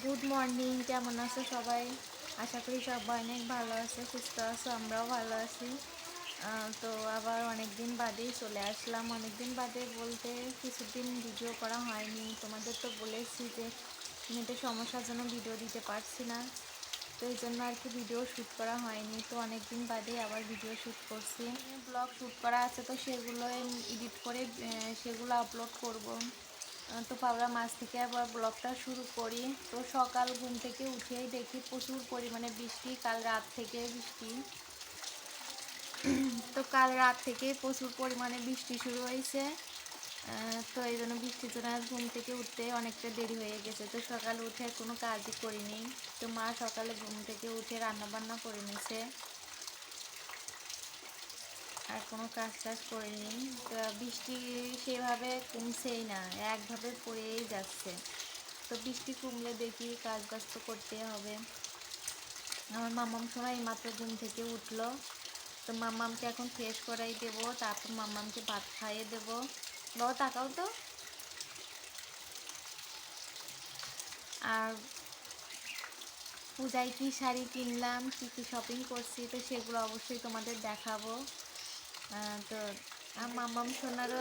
Good morning কেমন আছো সবাই? আশা করি সবাই অনেক ভালো আছে, সুস্থ আছো, আমরাও ভালো আছি। তো আবার অনেক দিন বাদেই চলে আসলাম। অনেক দিন বাদে বলতে কিছুদিন ভিডিও করা হয়নি। তোমাদের তো বলেছি যে নেটের সমস্যার জন্য ভিডিও দিতে পারছি না। তো এই জন্য আর কি ভিডিও শ্যুট করা হয়নি। তো অনেক দিন বাদে আবার ভিডিও শ্যুট করছি। ব্লগ শ্যুট করা আছে তো সেগুলো এডিট করে সেগুলো আপলোড করব। তো পাবলা মাছ থেকে আবার ব্লগটা শুরু করি। তো সকাল ঘুম থেকে উঠেই দেখি প্রচুর পরিমাণে বৃষ্টি, কাল রাত থেকে বৃষ্টি। তো কাল রাত থেকে প্রচুর পরিমাণে বৃষ্টি শুরু হয়েছে। তো এই জন্য বৃষ্টির জন্য ঘুম থেকে উঠতে অনেকটা দেরি হয়ে গেছে। তো সকালে উঠে কোনো কাজই করিনি। তো মা সকালে ঘুম থেকে উঠে রান্না বান্না করে নিছে। আর কোনো কাজ টাজ করিনি। তো বৃষ্টি সেভাবে কমছেই না, একভাবে পড়েই যাচ্ছে। তো বৃষ্টি কমলে দেখি কাজ বাজ তো করতেই হবে। আমার মামাম সময় মাত্র ঘুম থেকে উঠল। তো মাম্মামকে এখন ফ্রেশ করাই দেবো, তারপর মাম্মামকে ভাত খাইয়ে দেবো। বাবা, তাকাও তো। আর পূজায় কি শাড়ি কিনলাম, কি কি শপিং করছি, তো সেগুলো অবশ্যই তোমাদের দেখাবো। তো আর মাম্মাম সোনারও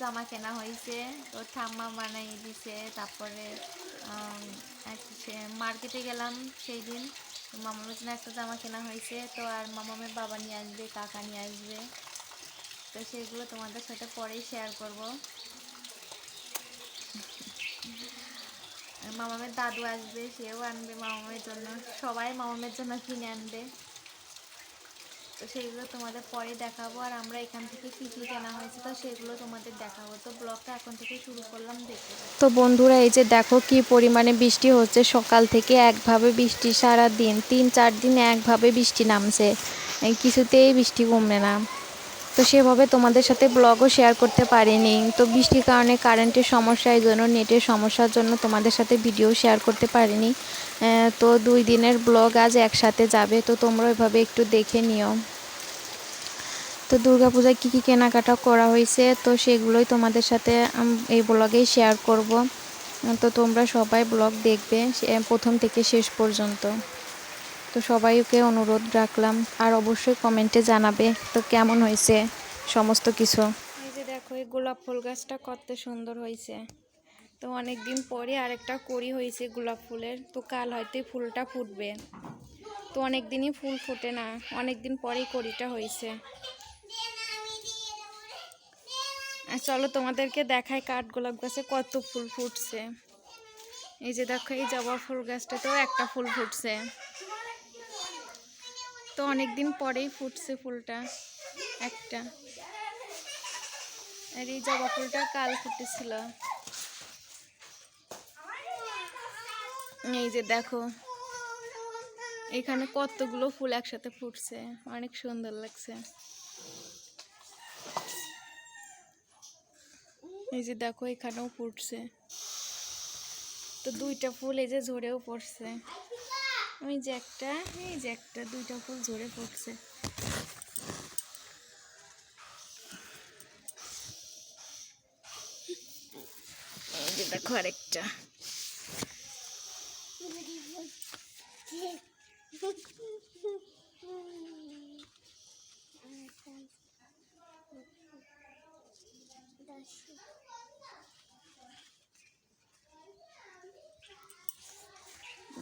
জামা কেনা হয়েছে। তো ঠাম্মা বানাই দিছে, তারপরে মার্কেটে গেলাম সেই দিন তো মামামের জন্য একটা জামা কেনা হয়েছে। তো আর মামামের বাবা নিয়ে আসবে, কাকা নিয়ে আসবে। তো সেগুলো তোমাদের সাথে পরেই শেয়ার করব। মামামের দাদু আসবে, সেও আনবে মামামের জন্য। সবাই মামামের জন্য কিনে আনবে। তো সেইগুলো তোমাদের পরে দেখাবো। আর আমরা এখান থেকে কী কী কেনা হয়েছে তো সেগুলো তোমাদের দেখাবো। তো ব্লগটা এখন থেকে শুরু করলাম, দেখতে তো বন্ধুরা, এই যে দেখো কি পরিমাণে বৃষ্টি হচ্ছে। সকাল থেকে একভাবে বৃষ্টি সারা দিন তিন চার দিন একভাবে বৃষ্টি নামছে। কিছুতেই বৃষ্টি কমবে না। তো সেভাবে তোমাদের সাথে ব্লগও শেয়ার করতে পারিনি। তো বৃষ্টির কারণে কারেন্টের সমস্যা, এই জন্য নেটের সমস্যার জন্য তোমাদের সাথে ভিডিও শেয়ার করতে পারিনি। তো দুই দিনের ব্লগ আজ একসাথে যাবে, তো তোমরা ওইভাবে একটু দেখে নিও। তো দুর্গাপূজায় কী কী কেনাকাটা করা হয়েছে, তো সেগুলোই তোমাদের সাথে এই ব্লগেই শেয়ার করব। তো তোমরা সবাই ব্লগ দেখবে প্রথম থেকে শেষ পর্যন্ত। তো সবাইকে অনুরোধ রাখলাম। আর অবশ্যই কমেন্টে জানাবে তো কেমন হয়েছে সমস্ত কিছু। এই যে দেখো, এই গোলাপ ফুল গাছটা কত সুন্দর হয়েছে। তো অনেক দিন পরে আরেকটা কড়ি হয়েছে গোলাপ ফুলের। তো কাল হয়তো ফুলটা ফুটবে। তো অনেক দিনই ফুল ফোটে না অনেক দিন পরেই কড়িটা হয়েছে। আর চলো তোমাদেরকে দেখায় কাঠ গোলাপ গাছে কত ফুল ফুটছে। এই যে দেখো, এই জবা ফুল গাছটাতেও একটা ফুল ফুটছে। তো অনেক দিন পরেই ফুটছে ফুলটা, একটা। আর এই জবা ফুলটা কাল ফুটেছিল। এই যে দেখো, এখানে কতগুলো ফুল একসাথে ফুটছে, অনেক সুন্দর লাগছে। এই যে দেখো, এখানেও ফুটছে। তো দুইটা ফুল এই যে ঝরেও পড়ছে। ওই যে একটা এই যে একটা দুইটা ফুল ঝরে পড়ছে। দেখো আরেকটা।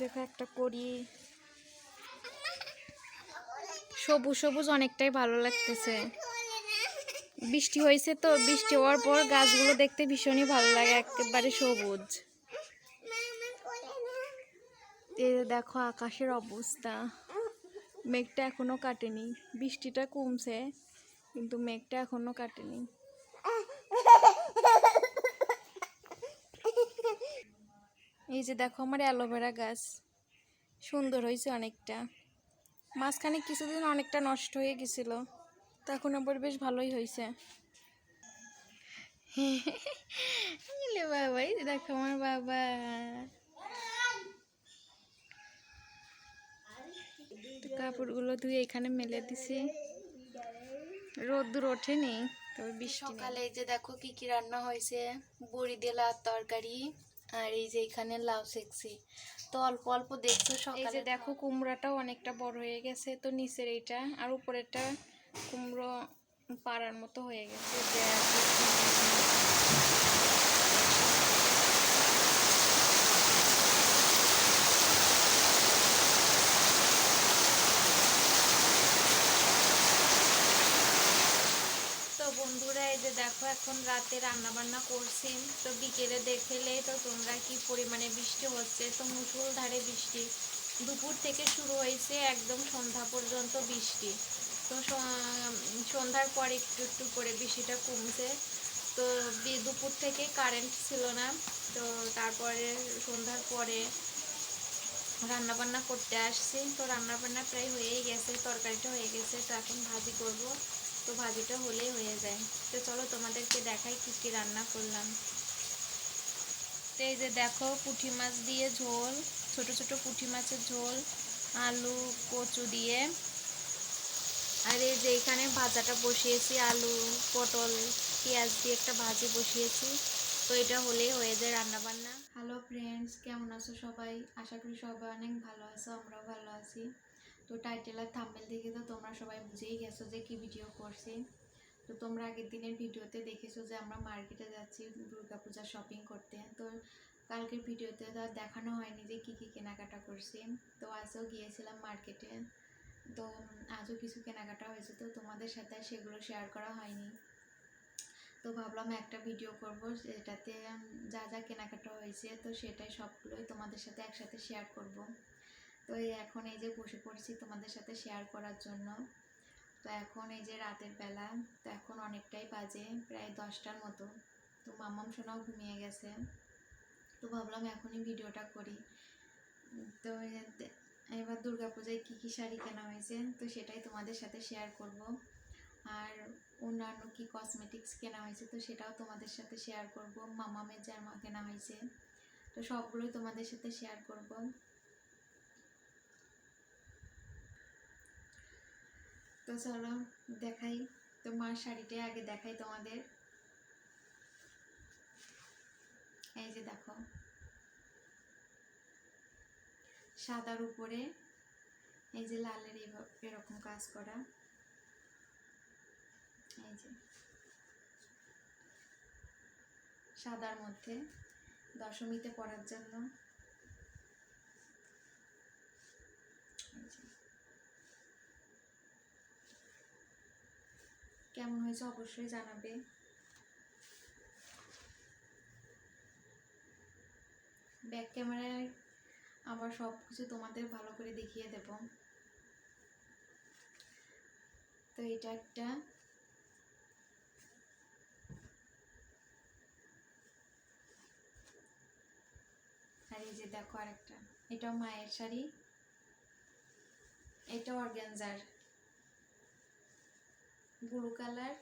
দেখো একটা করি সবুজ সবুজ অনেকটাই ভালো লাগতেছে। বৃষ্টি হয়েছে তো, বৃষ্টি হওয়ার পর গাছগুলো দেখতে ভীষণই ভালো লাগে, একেবারে সবুজ। দেখো আকাশের অবস্থা। মেঘটা এখনও কাটেনি। বৃষ্টিটা কমছে, কিন্তু মেঘটা এখনও কাটেনি। এই যে দেখো আমার অ্যালোভেরা গাছ। সুন্দর হয়েছে অনেকটা। মাঝখানে কিছুদিন অনেকটা নষ্ট হয়ে গেছিল। তো এখন আবার বেশ ভালোই হয়েছে। এলে বাবা, এই যে দেখো আমার বাবা। কাপড়গুলো ধুয়ে এখানে মেলে দিছি। রোদ্দুর ওঠেনি তবে বৃষ্টি সকালে এই যে দেখো কি কি রান্না হয়েছে। বড়ি দেলার তরকারি। আর এই যে এখানে লাউ সেকছি তো অল্প অল্প দেখছ সকালে এই যে দেখো কুমড়াটাও অনেকটা বড় হয়ে গেছে তো নিচের এইটা আর উপরেরটা কুমড়ো পাড়ার মতো হয়ে গেছে যে আর কি তো বন্ধুরা, এই যে দেখো এখন রাতে রান্না বান্না করছি। তো বিকেলে দেখলে তো তোমরা কি পরিমাণে বৃষ্টি হচ্ছে? তো মুসুলধারে বৃষ্টি। দুপুর থেকে শুরু হয়েছে একদম সন্ধ্যা পর্যন্ত বৃষ্টি। তো সন্ধ্যার পর একটু একটু করে বৃষ্টিটা কমছে। তো দুপুর থেকে কারেন্ট ছিল না। তো তারপরে সন্ধ্যার পরে রান্না বান্না করতে আসছি। তো রান্না বান্না প্রায় হয়েই গেছে, তরকারিটা হয়ে গেছে। তো এখন ভাজি করব। তো ভাজিটা হলেই হয়ে যায়। তো চলো তোমাদেরকে দেখাই কী কী রান্না করলাম। তো এই যে দেখো, পুঁটি মাছ দিয়ে ঝোল, ছোট ছোট পুঁটি মাছের ঝোল, আলু, কচু দিয়ে। আর এই যে এখানে ভাজাটা বসিয়েছি, আলু, পটল, পেঁয়াজ দিয়ে একটা ভাজি বসিয়েছি। তো এটা হলেই হয়ে যায় রান্না বান্না হ্যালো ফ্রেন্ডস কেমন আছো সবাই? আশা করি সবাই অনেক ভালো আছো, আমরাও ভালো আছি। তো টাইটেল আর থাম্বেল দেখে তো তোমরা সবাই বুঝেই গেছো যে কি ভিডিও করছি। তো তোমরা আগের দিনের ভিডিওতে দেখেছ যে আমরা মার্কেটে যাচ্ছি দুর্গাপূজা শপিং করতে। তো কালকের ভিডিওতে তো দেখানো হয়নি যে কী কী কেনাকাটা করছি। তো আজও গিয়েছিলাম মার্কেটে তো আজও কিছু কেনাকাটা হয়েছে, তো তোমাদের সাথে সেগুলো শেয়ার করা হয়নি। তো ভাবলাম একটা ভিডিও করব যেটাতে যা যা কেনাকাটা হয়েছে, তো সেটাই সবগুলোই তোমাদের সাথে একসাথে শেয়ার করব। তো এখন এই যে বসে পড়ছি তোমাদের সাথে শেয়ার করার জন্য। তো এখন এই যে রাতের বেলা, তো এখন অনেকটাই বাজে, প্রায় দশটার মতো। তো মাম্মাম সোনাও ঘুমিয়ে গেছে। তো ভাবলাম এখনই ভিডিওটা করি। তো এবার দুর্গাপূজায় কী কী শাড়ি কেনা হয়েছে, তো সেটাই তোমাদের সাথে শেয়ার করব। আর অন্যান্য কি কসমেটিক্স কেনা হয়েছে, তো সেটাও তোমাদের সাথে শেয়ার করব। মামামের জামা কেনা হয়েছে, তো সবগুলোই তোমাদের সাথে শেয়ার করব। তো চলো, দেখাই তো মার শাড়িটাই আগে দেখাই তোমাদের এই যে দেখো, সাদার উপরে এই যে লালের এরকম কাজ করা এই যে সাদার মধ্যে দশমীতে পড়ার জন্য। কেমন হয়েছে অবশ্যই জানাবে। ব্যাক ক্যামেরায় আবার সব কিছু তোমাদের ভালো করে দেখিয়ে দেব। তো এটা একটা আর এই যে দেখো আরেকটা, এটাও মায়ের শাড়ি এটা অর্গ্যানজার ব্লু কালার।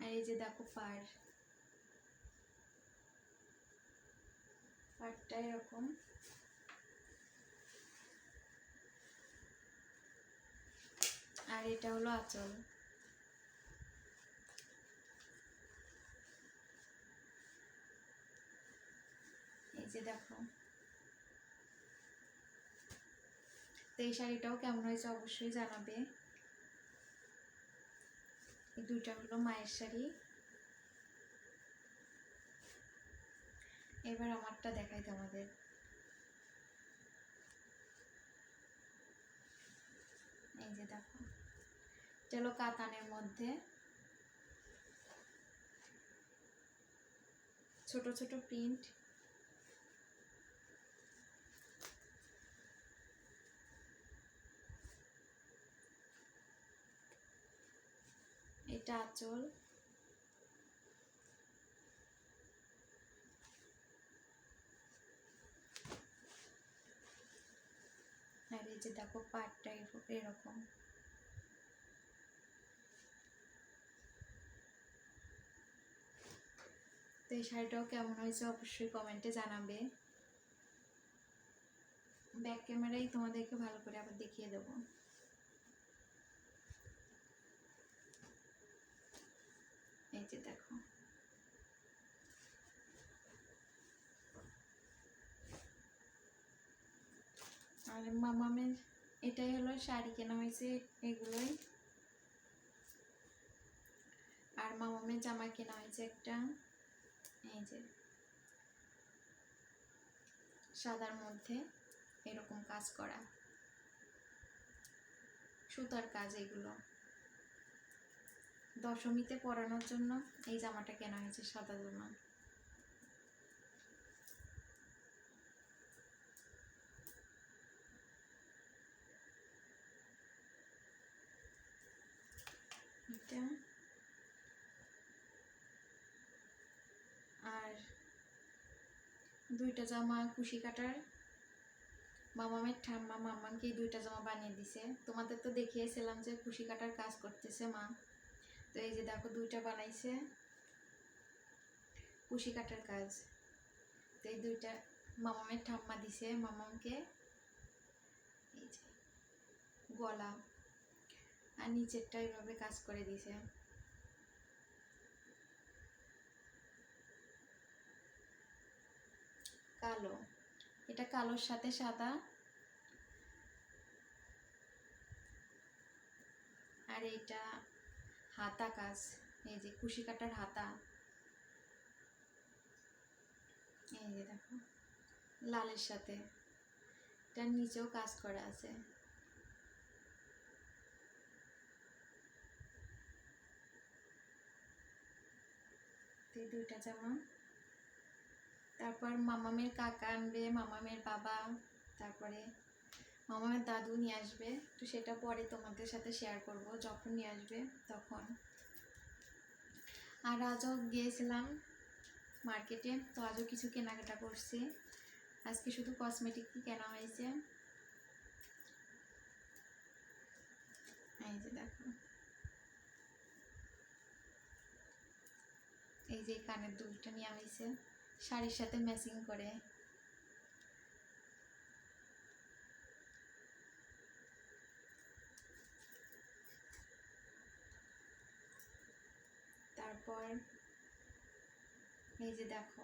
আর এই যে দেখো পার। পাটটা এরকম। আর এটা হলো আঁচল। এই যে দেখো। তো এই শাড়িটাও কেমন হয়েছে অবশ্যই জানাবে। এই দুইটা হলো মায়ের শাড়ি। এবার আমারটা দেখাই তোমাদের এই যে দেখো চলো কাতানের মধ্যে। ছোট ছোট প্রিন্ট। এটা আঁচল। আর এই যে দেখো পাটটা এরকম তো এই শাড়িটাও কেমন হয়েছে অবশ্যই কমেন্টে জানাবে। ব্যাক ক্যামেরাই তোমাদেরকে ভালো করে আবার দেখিয়ে দেবো। যে দেখো। আর মামামের এটাই হলো শাড়ি কেনা হয়েছে এগুলোই। আর মামামের জামা কেনা হয়েছে একটা। এই যে। সাদার মধ্যে এরকম কাজ করা। সুতার কাজ এগুলো। দশমীতে পরানোর জন্য এই জামাটা কেনা হয়েছে সাদা জামা। আর দুইটা জামা কুশি কাটার। মামামের ঠাম্মা মামাকে দুইটা জামা বানিয়ে দিছে। তোমাদের তো দেখিয়েছিলাম যে কুশি কাটার কাজ করতেছে মা। তো এই যে দেখো দুইটা বানাইছে। কুশি কাটার কাজ। তো এই দুইটা মামামের ঠাম্মা দিছে মামামকে। এই যে গলা। আর নিচেরটা এইভাবে কাজ করে দিছে। কালো। এটা কালোর সাথে সাদা। আর এটা হাতা কাজ, এই যে কুশি কাটার হাতা। এই যে দেখো, লালের সাথে। এটার নিচেও কাজ করা আছে। দুইটা জামা। তারপর মামামের কাকা আনবে, মামামের বাবা, তারপরে মামামের দাদু নিয়ে আসবে। তো সেটা পরে তোমাদের সাথে শেয়ার করব। যখন নিয়ে আসবে, তখন। আর আজও গিয়েছিলাম মার্কেটে তো আজও কিছু কেনাকাটা করছি। আজকে শুধু কসমেটিকই কেনা হয়েছে। এই যে দেখো। এই যে কানের দুলটা নেওয়া হয়েছে শাড়ির সাথে ম্যাচিং করে তারপর এই যে দেখো।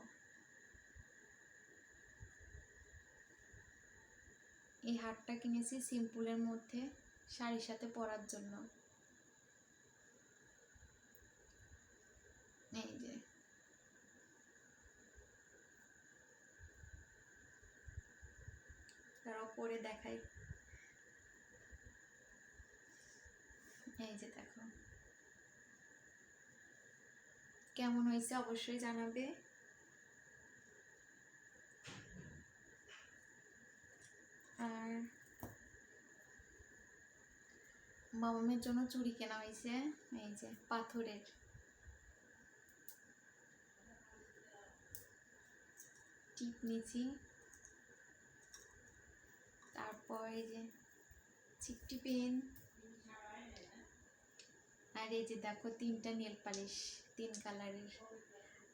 এই হারটা কিনেছি সিম্পলের মধ্যে শাড়ির সাথে পরার জন্য। এই যে। তারাও পরে দেখাই। এই যে দেখো। কেমন হয়েছে অবশ্যই জানাবে। আর মামামের জন্য চুড়ি কেনা হয়েছে, এই যে পাথরের। টিপ নিয়েছি। তারপর এই যে চিপটি পেন। আর এই যে দেখো তিনটা নেল পালিশ, তিন কালারের।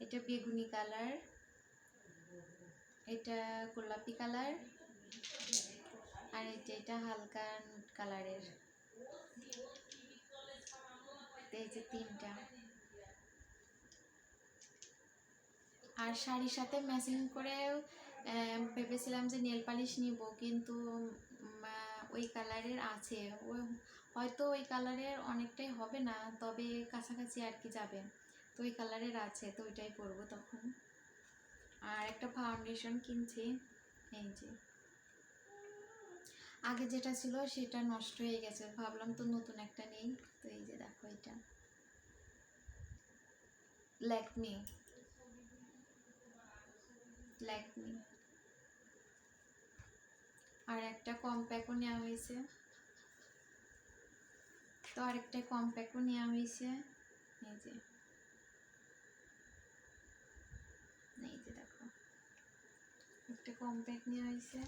এটা বেগুনি কালার, এটা গোলাপি কালার, আর এটা এটা হালকা নুট কালারের। এই যে তিনটা। আর শাড়ির সাথে ম্যাচিং করে ভেবেছিলাম যে নেল পালিশ নিব, কিন্তু ওই কালারের আছে। হয়তো ওই কালারের অনেকটাই হবে না, তবে কাছাকাছি আর কি যাবে। তো ওই কালারের আছে, তো ওইটাই পরবো তখন। আর একটা ফাউন্ডেশন কিনছি, এই যে। আগে যেটা ছিল সেটা নষ্ট হয়ে গেছে, ভাবলাম তো নতুন একটা নেই। তো এই যে দেখো এটা। ল্যাকমি। ল্যাকমি। আর একটা কম্প্যাকও নেওয়া হয়েছে। তো আরেকটা কম্প্যাকও নেওয়া হয়েছে। এই যে। এই যে দেখো। একটা কম্প্যাক্ট নেওয়া হয়েছে।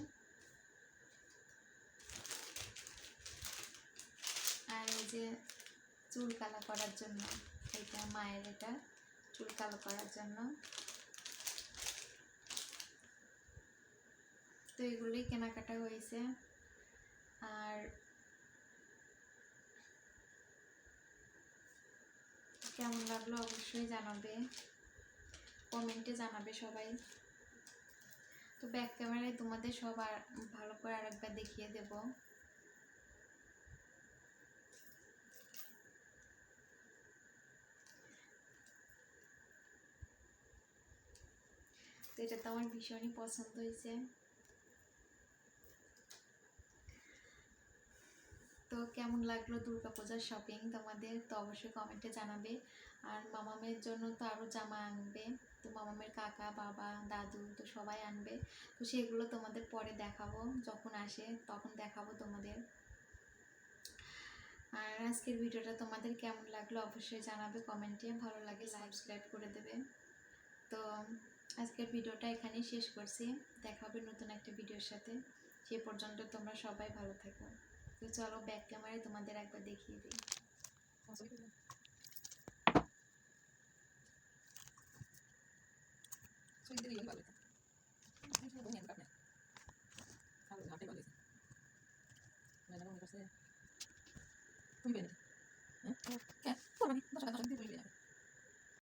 আর এই যে চুল কালো করার জন্য, এটা মায়ের এটা, চুল কালো করার জন্য। তো এগুলোই কেনাকাটা হয়েছে। আর কেমন লাগল অবশ্যই জানাবে। কমেন্টে জানাবে সবাই। তো ব্যাক ক্যামেরায় তোমাদের সব আর ভালো করে আরেকবার দেখিয়ে দেব। এটা তো আমার ভীষণই পছন্দ হয়েছে। কেমন লাগল দুর্গাপূজার শপিং তোমাদের? তো অবশ্যই কমেন্টে জানাবে। আর মামামের জন্য তো আরও জামা আনবে। তো মামামের কাকা, বাবা, দাদু তো সবাই আনবে। তো সেগুলো তোমাদের পরে দেখাবো। যখন আসে তখন দেখাবো তোমাদের। আর আজকের ভিডিওটা তোমাদের কেমন লাগল অবশ্যই জানাবে কমেন্টে ভালো লাগে সাবস্ক্রাইব করে দেবে। তো আজকের ভিডিওটা এখানেই শেষ করছি। দেখা হবে নতুন একটা ভিডিওর সাথে। সে পর্যন্ত তোমরা সবাই ভালো থাকো। তো চলো ব্যাক ক্যামেরায় তোমাদের একবার দেখিয়ে দিই। তুমি